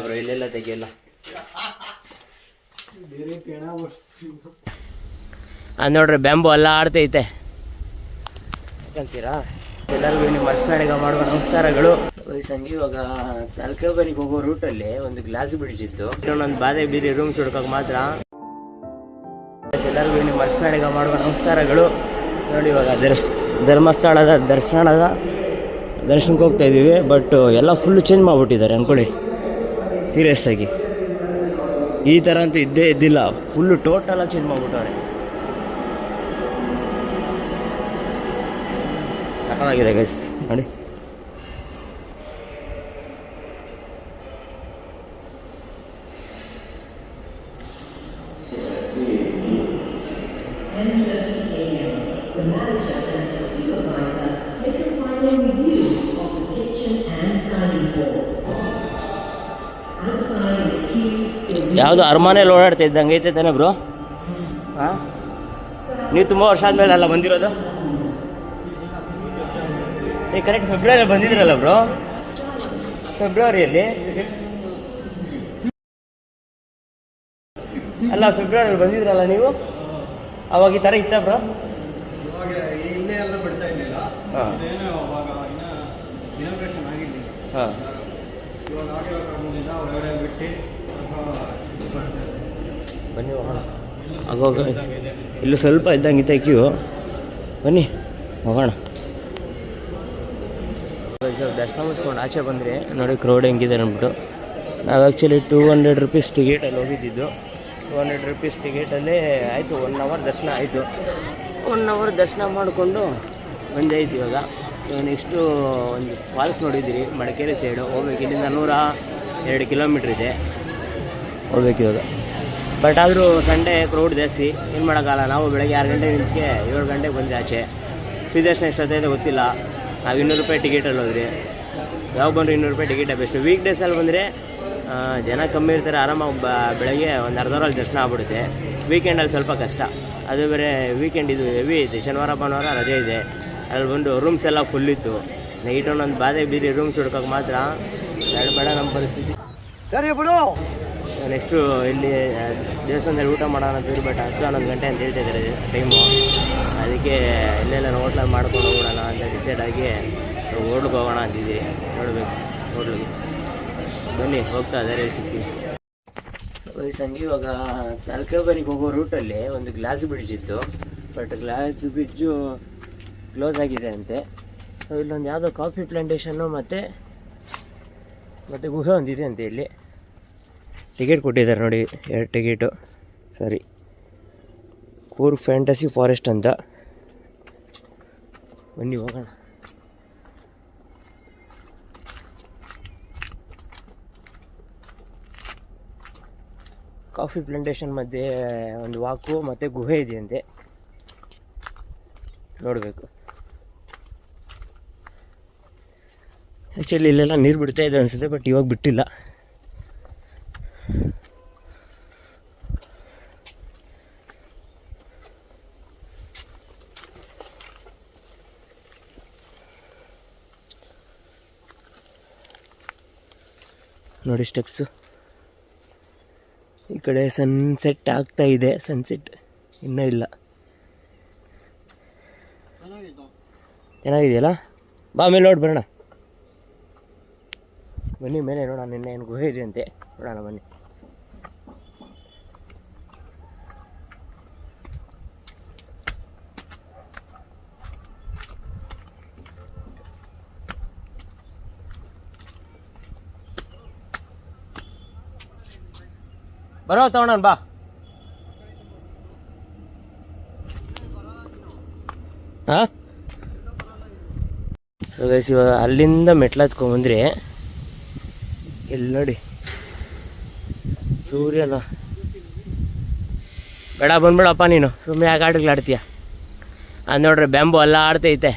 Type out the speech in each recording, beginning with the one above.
Bro ಇಲ್ಲೆಲ್ಲ ತೆಗಿಯಲ್ಲ. ಅದು ನೋಡ್ರಿ ಬೆಂಬು ಎಲ್ಲ ಆಡ್ತೈತೆ. ಯಾಕಂತೀರಾ? ಎಲ್ಲರಿಗೂ ನಿಮ್ಮ ಅರ್ಶನಾಡಿಗ ಮಾಡುವ ನಮಸ್ಕಾರಗಳು. ಸಂಜೆ ಇವಾಗ ತಲಕಾಬರಿಗೆ ಹೋಗೋ ರೂಟಲ್ಲಿ ಒಂದು ಗ್ಲಾಸ್ ಬ್ರಿಡ್ಜ್ ಇತ್ತು. ಇನ್ನೊಂದು ಬಾದೆ ಬೀರಿ ರೂಮ್ ಸುಡ್ಕೋಕೆ ಮಾತ್ರ. ಎಲ್ಲರಿಗೂ ನಿಮ್ಮ ಅರ್ಶನಾಡಿಗ ಮಾಡುವ ನಮಸ್ಕಾರಗಳು. ನೋಡಿ ಇವಾಗ ದರ್ಶ್ ಧರ್ಮಸ್ಥಳದ ದರ್ಶನದ ದರ್ಶನಕ್ಕೆ ಹೋಗ್ತಾ ಇದ್ದೀವಿ ಬಟ್ ಎಲ್ಲ ಫುಲ್ ಚೇಂಜ್ ಮಾಡಿಬಿಟ್ಟಿದ್ದಾರೆ ಅಂದ್ಕೊಳ್ಳಿ ಸೀರಿಯಸ್ ಆಗಿ. ಈ ಥರ ಅಂತೂ ಇದ್ದೇ ಇದ್ದಿಲ್ಲ. ಫುಲ್ಲು ಟೋಟಲಾಗಿ ಚೇಂಜ್ ಮಾಡಿಬಿಟ್ಟವ್ರೆ. ಸಕಾಲಾಗಿದೆ ಗೈಸ್ ನೋಡಿ. ಯಾವುದು ಅರಮನೆಯಲ್ಲಿ ಓಡಾಡ್ತಾ ಇದ್ದಂಗೆ ಐತೆ ತಾನೆ ಬ್ರೋ? ಹಾಂ? ನೀವು ತುಂಬ ವರ್ಷ ಆದಮೇಲೆ ಅಲ್ಲ ಬಂದಿರೋದು? ಏ ಕರೆಕ್ಟ್ ಫೆಬ್ರವರಿ ಬಂದಿದ್ರಲ್ಲ ಬ್ರೋ? ಫೆಬ್ರವರಿಯಲ್ಲಿ ಅಲ್ಲ? ಫೆಬ್ರವರಿಯಲ್ಲಿ ಬಂದಿದ್ರಲ್ಲ ನೀವು? ಅವಾಗ ಈ ಥರ ಇತ್ತ ಬ್ರೋ? ಹಾಂ. ಹಾಂ. ಬನ್ನಿ ಹೋಗೋಣ ಆಗೋಗ, ಇಲ್ಲಿ ಸ್ವಲ್ಪ ಇದ್ದಂಗೆ ಇತ್ತೆ ಕ್ಯೂ ಬನ್ನಿ ಹೋಗೋಣ ದರ್ಶನ ಮುಚ್ಕೊಂಡು ಆಚೆ ಬಂದರೆ. ನೋಡಿ ಕ್ರೌಡ್ ಹೆಂಗಿದೆ ಅಂದ್ಬಿಟ್ಟು. ನಾವು ಆ್ಯಕ್ಚುಲಿ ಟೂ ಹಂಡ್ರೆಡ್ ರುಪೀಸ್ ಟಿಕೆಟಲ್ಲಿ ಹೋಗಿದ್ದಿದ್ದು. ಟೂ ಹಂಡ್ರೆಡ್ ರುಪೀಸ್ ಟಿಕೆಟಲ್ಲೇ ಆಯಿತು ಒನ್ ಅವರ್ ದರ್ಶನ ಆಯಿತು. ಒನ್ ಅವರ್ ದರ್ಶನ ಮಾಡಿಕೊಂಡು ಬಂದಾಯ್ತು ಇವಾಗ. ಇವಾಗ ನೆಕ್ಸ್ಟು ಒಂದು ಫಾಲ್ಸ್ ನೋಡಿದ್ದೀರಿ, ಮಡಿಕೇರಿ ಸೈಡು ಹೋಗ್ಬೇಕು. ಇಲ್ಲಿಂದ ನೂರ ಎರಡು ಕಿಲೋಮೀಟ್ರ್ ಇದೆ. ಹೋಗ್ಬೇಕು ಇವಾಗ. ಬಟ್ ಆದರೂ ಸಂಡೇ ಕ್ರೌಡ್ ಜಾಸ್ತಿ. ಏನು ಮಾಡೋಕ್ಕಲ್ಲ ನಾವು ಬೆಳಗ್ಗೆ ಆರು ಗಂಟೆ ನಿಂತಕ್ಕೆ ಏಳು ಗಂಟೆಗೆ ಬಂದೆ ಆಚೆ. ಫೀದರ್ಶನ ಎಷ್ಟೊತ್ತೈತೆ ಗೊತ್ತಿಲ್ಲ. ನಾವು ಇನ್ನೂರು ರೂಪಾಯಿ ಟಿಕೆಟಲ್ಲಿ ಹೋದ್ರಿ ಯಾವ ಬಂದರೆ ಇನ್ನೂರು ರೂಪಾಯಿ ಟಿಕೆಟೇ ಬೆಸ್ಟ್ ವೀಕ್ ಡೇಸಲ್ಲಿ ಬಂದರೆ ಜನ ಕಮ್ಮಿ ಇರ್ತಾರೆ. ಆರಾಮಾಗಿ ಬ ಬೆಳಗ್ಗೆ ಒಂದು ಅರ್ಧ ಅವರಲ್ಲಿ ದರ್ಶನ ಆಗ್ಬಿಡುತ್ತೆ. ವೀಕೆಂಡಲ್ಲಿ ಸ್ವಲ್ಪ ಕಷ್ಟ. ಅದು ಬೇರೆ ವೀಕೆಂಡ್ ಇದು ಹೆವಿ ಇದೆ. ಶನಿವಾರ ಭಾನುವಾರ ರಜೆ ಇದೆ. ಅಲ್ಲಿ ಬಂದು ರೂಮ್ಸ್ ಎಲ್ಲ ಫುಲ್ ಇತ್ತು. ನೈಟ್ ಒಂದೊಂದು ಬಾದೆ ಬೀರಿ ರೂಮ್ಸ್ ಹುಡ್ಕೋಕೆ ಮಾತ್ರ ಬೇಡ ಬೇಡ ನಮ್ಮ ಪರಿಸ್ಥಿತಿ. ಸರಿ ಬಿಡು. ನೆಕ್ಸ್ಟು ಇಲ್ಲಿ ದೇವಸ್ಥಾನದಲ್ಲಿ ಊಟ ಮಾಡೋಣ ತಿರುಬೇಟ ಹತ್ತು ಹನ್ನೊಂದು ಗಂಟೆ ಅಂತ ಹೇಳ್ತಾ ಇದ್ದಾರೆ ಟೈಮು. ಅದಕ್ಕೆ ಇಲ್ಲೆಲ್ಲ ಹೋಟ್ಲಲ್ಲಿ ಮಾಡ್ಕೊಂಡು ಹೋಗೋಣ ಅಂತ ಡಿಸೈಡ್ ಆಗಿ ಹೋಟ್ಲಿಗೆ ಹೋಗೋಣ ಅಂತಿದ್ದೀವಿ. ನೋಡಬೇಕು ಹೋಟ್ಲಿಗೆ ಬನ್ನಿ, ಹೋಗ್ತಾ ಇದ್ದಾರೆ ಸಿಗ್ತೀವಿ ಸಂಜೆ ಇವಾಗ ತಲಕಾಬರಿಗೆ ಹೋಗೋ ರೂಟಲ್ಲಿ ಒಂದು ಗ್ಲಾಸ್ ಬ್ರಿಡ್ಜ್ ಇತ್ತು. ಬಟ್ ಗ್ಲಾಸ್ ಬ್ರಿಡ್ಜು ಕ್ಲೋಸ್ ಆಗಿದೆ ಅಂತೆ. ಇಲ್ಲೊಂದು ಯಾವುದೋ ಕಾಫಿ ಪ್ಲಾಂಟೇಷನ್ನು ಮತ್ತು ಮತ್ತು ಗುಹೆ ಒಂದಿದೆ ಅಂತೆ ಇಲ್ಲಿ. ಟಿಕೆಟ್ ಕೊಟ್ಟಿದ್ದಾರೆ ನೋಡಿ, ಎರಡು ಟಿಕೆಟು ಸರಿ. ಕೂರ್ ಫ್ಯಾಂಟಸಿ ಫಾರೆಸ್ಟ್ ಅಂತ. ಬನ್ನಿ, ಹೋಗೋಣ. ಕಾಫಿ ಪ್ಲಾಂಟೇಶನ್ ಮಧ್ಯೆ ಒಂದು ವಾಕು ಮತ್ತು ಗುಹೆ ಇದೆಯಂತೆ. ನೋಡಬೇಕು. ಆ್ಯಕ್ಚುಲಿ ಇಲ್ಲೆಲ್ಲ ನೀರು ಬಿಡ್ತಾ ಇದೆ ಅನಿಸುತ್ತೆ ಬಟ್ ಇವಾಗ ಬಿಟ್ಟಿಲ್ಲ. ನೋಡಿ ಸ್ಟೆಪ್ಸು ಈ ಕಡೆ ಸನ್ಸೆಟ್ ಆಗ್ತಾ ಇದೆ. ಸನ್ಸೆಟ್ ಇನ್ನೂ ಇಲ್ಲ. ಚೆನ್ನಾಗಿದೆಯಲ್ಲ? ಬಾ ಮೇಲೆ ನೋಡಿ, ಬರೋಣ. ಬನ್ನಿ, ಮೇಲೆ ನೋಡೋಣ. ನಿನ್ನೆ ಏನು ಗುಹೆ ಇದೆಯಂತೆ? ನೋಡೋಣ, ಬನ್ನಿ. ಬರೋ ತಗೊಳೋಣ ಬಾ. ಹಾಂ ಇವಾಗ ಅಲ್ಲಿಂದ ಮೆಟ್ಲು ಹಚ್ಕೊಂಬಂದ್ರಿ ಇಲ್ಲಿ ನೋಡಿ. ಸೂರ್ಯನ ಬೇಡ ಬಂದ್ಬಿಡಪ್ಪ ನೀನು. ಸುಮ್ಮನೆ ಯಾಕೆ ಆಟಗಳು ಆಡ್ತೀಯ. ಅದು ನೋಡ್ರಿ ಬ್ಯಾಂಬು ಎಲ್ಲ ಆಡ್ತೈತೆ.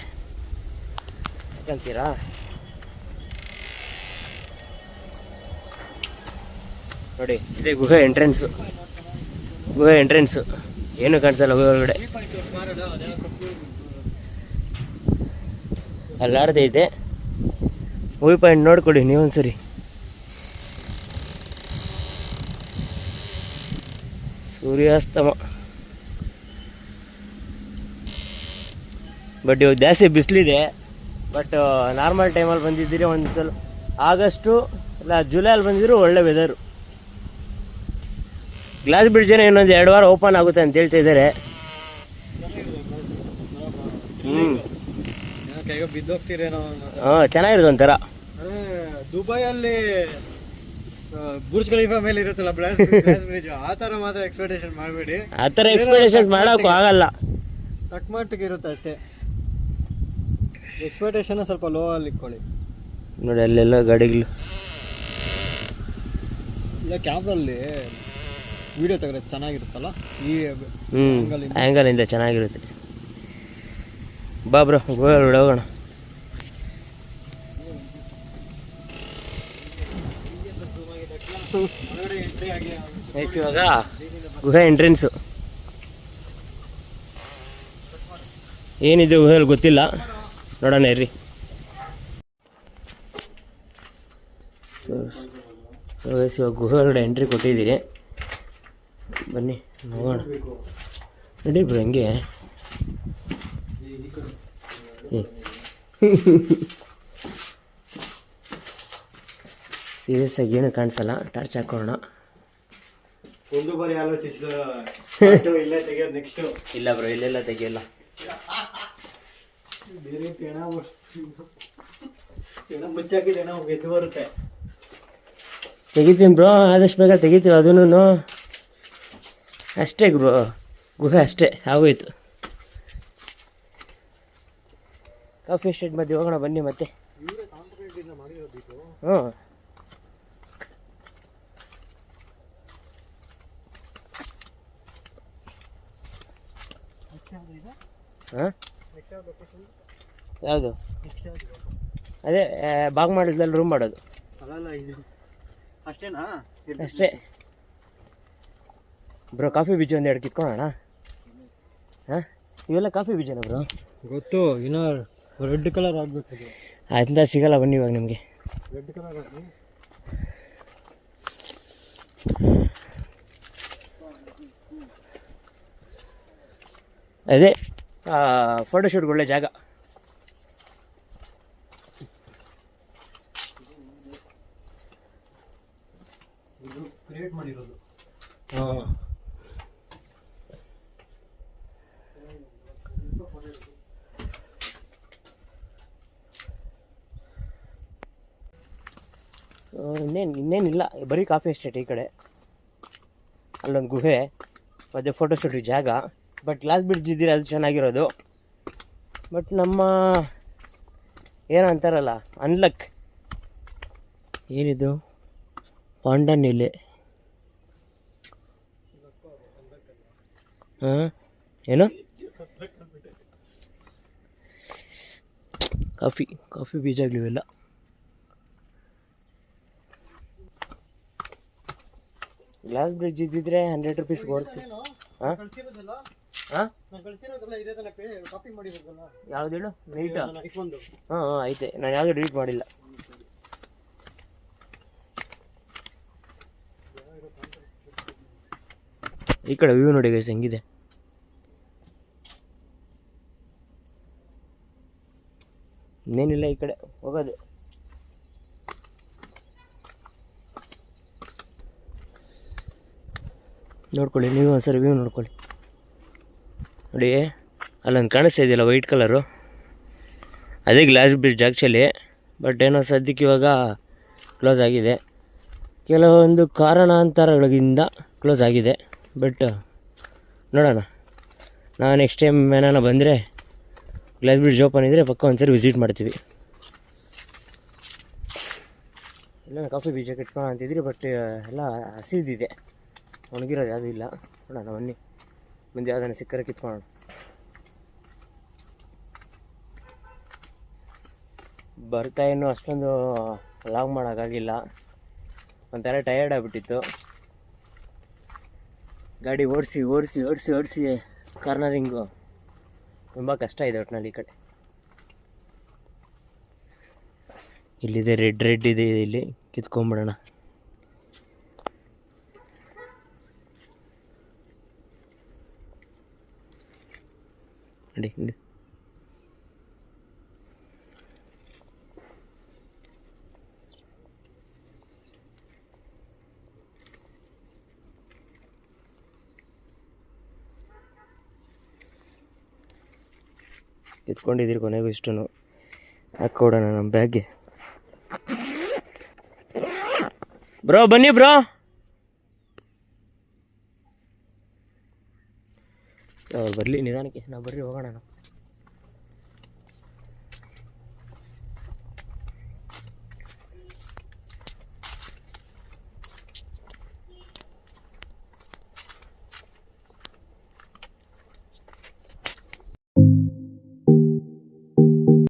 ಅಂತೀರಾ ನೋಡಿ, ಇದೇ ಗುಹೆ ಎಂಟ್ರೆನ್ಸ್ ಗುಹೆ ಎಂಟ್ರೆನ್ಸ್ ಏನು ಕಾಣಿಸಲ್ಲ ಗುಹೆ ಒಳಗಡೆ. ಅಲ್ಲಾಡದೆ ಇದೆ. ಮೂವಿ ಪಾಯಿಂಟ್ ನೋಡ್ಕೊಳ್ಳಿ ನೀವೊಂದ್ಸರಿ ಸೂರ್ಯಾಸ್ತಮ. ಬಟ್ ಇವಾಗ ಜಾಸ್ತಿ ಬಿಸಿಲಿದೆ. ಬಟ್ ನಾರ್ಮಲ್ ಟೈಮಲ್ಲಿ ಬಂದಿದ್ದೀರಿ ಒಂದು ಸಲ ಆಗಸ್ಟು ಇಲ್ಲ ಜುಲೈಯಲ್ಲಿ ಬಂದಿದ್ರು ಒಳ್ಳೆ ವೆದರು ಗ್ಲಾಸ್ ಬ್ರಿಡ್ಜ್ ಏನೋ ಇನ್ನೊಂದು ಎರಡು ವಾರ ಓಪನ್ ಆಗುತ್ತೆ ಅಂತ ಹೇಳ್ತಾ ಇದ್ದಾರೆ. ಹ್ಞೂ ಹಾಂ ಚೆನ್ನಾಗಿರೋದು ಒಂಥರ. ದುಬೈಯಲ್ಲಿ ಬುರ್ಜ್ ಖಲೀಫಾ ಮೇಲೆ ಇರುತ್ತಲ್ಲ ಬ್ಲಾಸ್ ಬ್ರಿಡ್ಜ್ ಆ ಥರ ಮಾತ್ರ ಎಕ್ಸ್ಪೆಕ್ಟೇಷನ್ ಮಾಡಬೇಡಿ. ಆ ಥರ ಎಕ್ಸ್ಪೆಕ್ಟೇಷನ್ಸ್ ಮಾಡೋಕ್ಕೂ ಆಗಲ್ಲ. ತಕ್ಕ ಮಟ್ಟಿಗೆ ಇರುತ್ತೆ ಅಷ್ಟೇ. ಎಕ್ಸ್ಪೆಕ್ಟೇಷನ್ ಸ್ವಲ್ಪ ಲೋ ಅಲ್ಲಿ ಇಟ್ಕೊಳ್ಳಿ. ನೋಡಿ ಅಲ್ಲೆಲ್ಲ ಗಾಡಿಗಳು. ಇಲ್ಲ ಕ್ಯಾಮ್ರಲ್ಲಿ ವಿಡಿಯೋ ತೆಗೆದ್ರೆ ಚೆನ್ನಾಗಿರುತ್ತಲ್ಲ? ಈ ಹ್ಞೂ. ಆ್ಯಂಗಲಿಂದ ಚೆನ್ನಾಗಿರುತ್ತೆ. ಬಾ ಬ್ರೋ ಗೋವಾ ಹೋಗೋಣ. ಇವಾಗ ಗುಹೆ ಎಂಟ್ರೆನ್ಸು ಏನಿದೆ ಗುಹೆಯಲ್ಲಿ ಗೊತ್ತಿಲ್ಲ. ನೋಡೋಣ ಇರ್ರಿ. ಸೊ ಇವಾಗ ಗುಹೆ ಒಳಗಡೆ ಎಂಟ್ರಿ ಕೊಟ್ಟಿದ್ದೀರಿ. ಬನ್ನಿ ನೋಡೋಣ. ನಡಿ ಬ್ರೋ ಹಂಗೆ. ಸೀರಿಯಸ್ ಆಗಿ ಏನು ಕಾಣಿಸಲ್ಲ ಟಾರ್ಚ್ ಹಾಕೋಣ ಒಂದು ಬಾರಿ ಆಲೋಚಿಸಿದ ಇಲ್ಲೇ ತೆಗಿಯೋದು ನೆಕ್ಸ್ಟ್ ಇಲ್ಲ ಬ್ರೋ ಇಲ್ಲೆಲ್ಲ ತೆಗಿಯಲ್ಲ. ಬೇರೆ ಪೆಣ ಪೆಣ ಮುಚ್ಚಾಕಿದ ಏನೋ ಎದ್ದು ಬರುತ್ತೆ. ತೆಗಿತೀನಿ ಬ್ರೋ ಆದಷ್ಟು ಬೇಗ ತೆಗಿತೀವಿ ಅದೂ ಅಷ್ಟೇ ಗುರು ಗುಹೆ ಅಷ್ಟೇ ಆಗೋಯ್ತು. ಕಾಫಿ ಎಸ್ಟೇಟ್ ಮಧ್ಯೆ ಹೋಗೋಣ ಬನ್ನಿ ಮತ್ತೆ. ಹ್ಞೂ ಹಾಂ? ಯಾವುದು? ಅದೇ ಬಾಗ್ ಮಾಡಿದ್ದಲ್ಲಿ ರೂಮ್ ಮಾಡೋದು. ಅಷ್ಟೇನಾ? ಅಷ್ಟೇ. ಬ್ರೋ ಕಾಫಿ ಬೀಜ ಒಂದು ಎರಡು ಕಿತ್ಕೊಳ್ಳೋಣ ಹಾಂ? ಇವೆಲ್ಲ ಕಾಫಿ ಬೀಜನ ಬ್ರೋ ಗೊತ್ತು ಇನ್ನೂ ರೆಡ್ ಕಲರ್ ಆಗ್ಬೇಕು ಅದಿಂದ ಅದರಿಂದ ಸಿಗಲ್ಲ ಬನ್ನಿ ಇವಾಗ ನಿಮಗೆ. ರೆಡ್ ಕಲರ್ ಅದೇ ಫೋಟೋಶೂಟ್ಗೆ ಒಳ್ಳೆ ಜಾಗ ಇದು ಕ್ರಿಯೇಟ್ ಮಾಡಿರೋದು ಹಾಂ ಇನ್ನೇನು ಇನ್ನೇನಿಲ್ಲ, ಬರೀ ಕಾಫಿ ಎಸ್ಟೇಟ್ ಈ ಕಡೆ. ಅಲ್ಲೊಂದು ಗುಹೆ, ಮತ್ತು ಫೋಟೋಶೂಟಿಗೆ ಜಾಗ ಬಟ್ ಗ್ಲಾಸ್ ಬ್ರಿಡ್ಜ್ ಇದ್ದೀರ ಅದು ಚೆನ್ನಾಗಿರೋದು. ಬಟ್ ನಮ್ಮ, ಏನೋ ಅಂತಾರಲ್ಲ ಅನ್ಲಕ್ ಏನಿದು? ಪಾಂಡನ್ ಎಲೆ ಹಾಂ? ಏನು? ಕಾಫಿ ಕಾಫಿ ಬೀಜಗಳಿವೆಲ್ಲ ಗ್ಲಾಸ್ ಬ್ರಿಡ್ಜ್ ಇದ್ದಿದ್ರೆ ಹಂಡ್ರೆಡ್ ರುಪೀಸ್ ಕೊಡ್ತೀವಿ ಹಾಂ? ಹಾಂ? ಹಾಂ ಐತೆ. ನಾನು ಯಾವುದು ಡಿಲೀಟ್ ಮಾಡಿಲ್ಲ. ಈ ಕಡೆ ವ್ಯೂ ನೋಡಿ ಗೈಸ್ ಹೆಂಗಿದೆ? ಇನ್ನೇನಿಲ್ಲ ಈ ಕಡೆ. ಹೋಗೋದು. ನೋಡ್ಕೊಳ್ಳಿ, ನೀವು ಒಂದ್ಸರಿ ವ್ಯೂ ನೋಡ್ಕೊಳ್ಳಿ. ನೋಡಿ, ಅಲ್ಲೊಂದು ಕಾಣಿಸ್ತಾ ಇದೆಯಲ್ಲ ವೈಟ್ ಕಲರು ಅದೇ ಗ್ಲಾಸ್ ಬ್ರಿಡ್ಜ್ ಆ್ಯಕ್ಚುಲಿ ಬಟ್ ಏನೋ ಸದ್ಯಕ್ಕೆ ಇವಾಗ ಕ್ಲೋಸ್ ಆಗಿದೆ. ಕೆಲವೊಂದು ಕಾರಣಾಂತರಗಳಿಂದ ಕ್ಲೋಸ್ ಆಗಿದೆ. ಬಟ್ ನೋಡೋಣ. ನಾನು ನೆಕ್ಸ್ಟ್ ಟೈಮ್ ಏನಾನ ಬಂದರೆ ಗ್ಲಾಸ್ ಬ್ರಿಡ್ಜ್ ಓಪನ್ ಇದ್ದರೆ ಪಕ್ಕ ಒಂದ್ಸರಿ ವಿಸಿಟ್ ಮಾಡ್ತೀವಿ. ಇಲ್ಲ ಕಾಫಿ ಬೀಜ ಕಟ್ಕೊಳ್ಳೋ ಅಂತಿದ್ರಿ ಬಟ್ ಎಲ್ಲ ಹಸಿದಿದೆ. ಒಣಗಿರೋದು ಯಾವುದೂ ಇಲ್ಲ. ನೋಡೋಣ, ಬನ್ನಿ. ಮುಂದೆ ಯಾವ್ದಾನ ಸಿಕ್ಕರೆ ಕಿತ್ಕೊಳ್ಳೋಣ. ಬರ್ತಾ ಇನ್ನೂ ಅಷ್ಟೊಂದು ಲಾಗ್ ಮಾಡೋಕ್ಕಾಗಿಲ್ಲ ಒಂಥರ ಟಯರ್ಡ್ ಆಗಿಬಿಟ್ಟಿತ್ತು. ಗಾಡಿ ಓಡಿಸಿ ಓಡಿಸಿ ಓಡಿಸಿ ಓಡಿಸಿ ಕಾರ್ನರಿಂಗು ತುಂಬ ಕಷ್ಟ ಇದೆ ಒಟ್ಟಿನಲ್ಲಿ ಈ ಕಡೆ. ಇಲ್ಲಿದೆ ರೆಡ್ ರೆಡ್ ಇದೆ ಇಲ್ಲಿ. ಕಿತ್ಕೊಂಬಿಡೋಣ ನಡಿ ನಡಿ. ಕಿತ್ಕೊಂಡಿದ್ದೀರಿ ಕೊನೆಗೂ ಇಷ್ಟು ಹಾಕ್ಕೊಡೋಣ ನಮ್ಮ ಬ್ಯಾಗ್ಗೆ? ಬ್ರೋ ಬನ್ನಿ ಬ್ರೋ. ಬರಲಿ ನಿಧಾನಕ್ಕೆ. ನಾವು ಬರ್ರಿ ಹೋಗೋಣ ನಾವು.